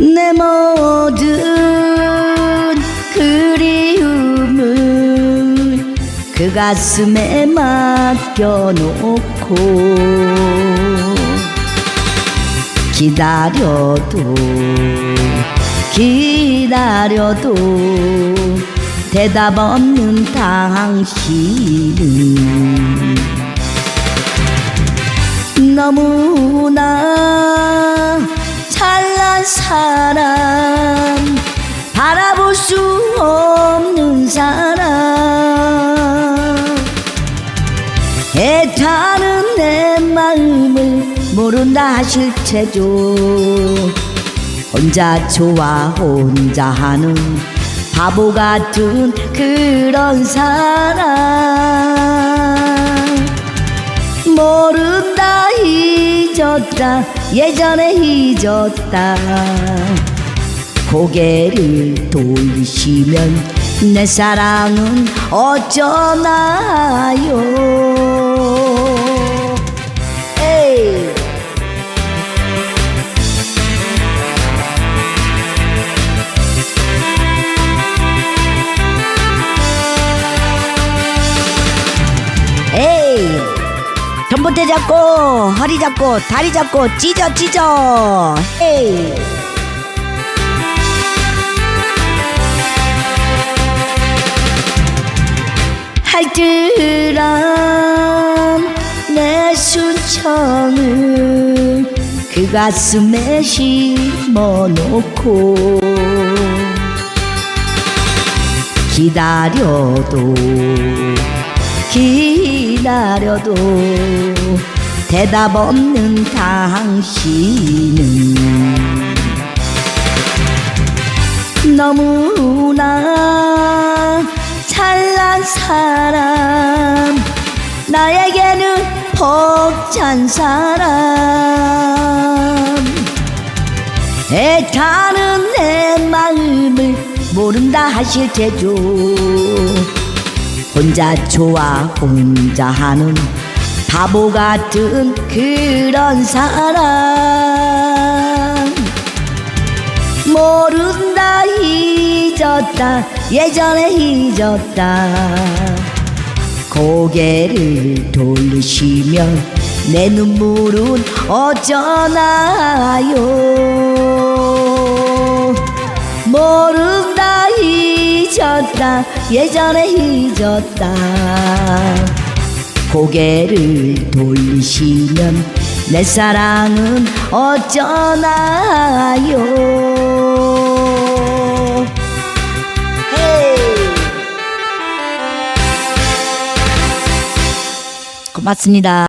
내 모든 그리움을 그 가슴에 맡겨놓고 기다려도 기다려도 대답 없는 당신은 너무 애타는 내 마음을 모른다 하실 테죠. 혼자 좋아 혼자 하는 바보 같은 그런 사람. 모른다 잊었다 예전에 잊었다. 고개를 돌리시면 내 사랑은 어쩌나요? 에이. 에이. 전봇대 잡고 허리 잡고 다리 잡고 찢어 찢어. 에이 할뜰한 내 순청을 그 가슴에 심어놓고 기다려도 기다려도 대답 없는 당신은 너무나 벅찬 사람. 애타는 내 마음을 모른다 하실 테죠. 혼자 좋아 혼자 하는 바보 같은 그런 사람. 모른다 잊었다 예전에 잊었다 고개를 돌리시면 내 눈물은 어쩌나요? 모른다 잊었다 예전에 잊었다. 고개를 돌리시면 내 사랑은 어쩌나요 고맙습니다.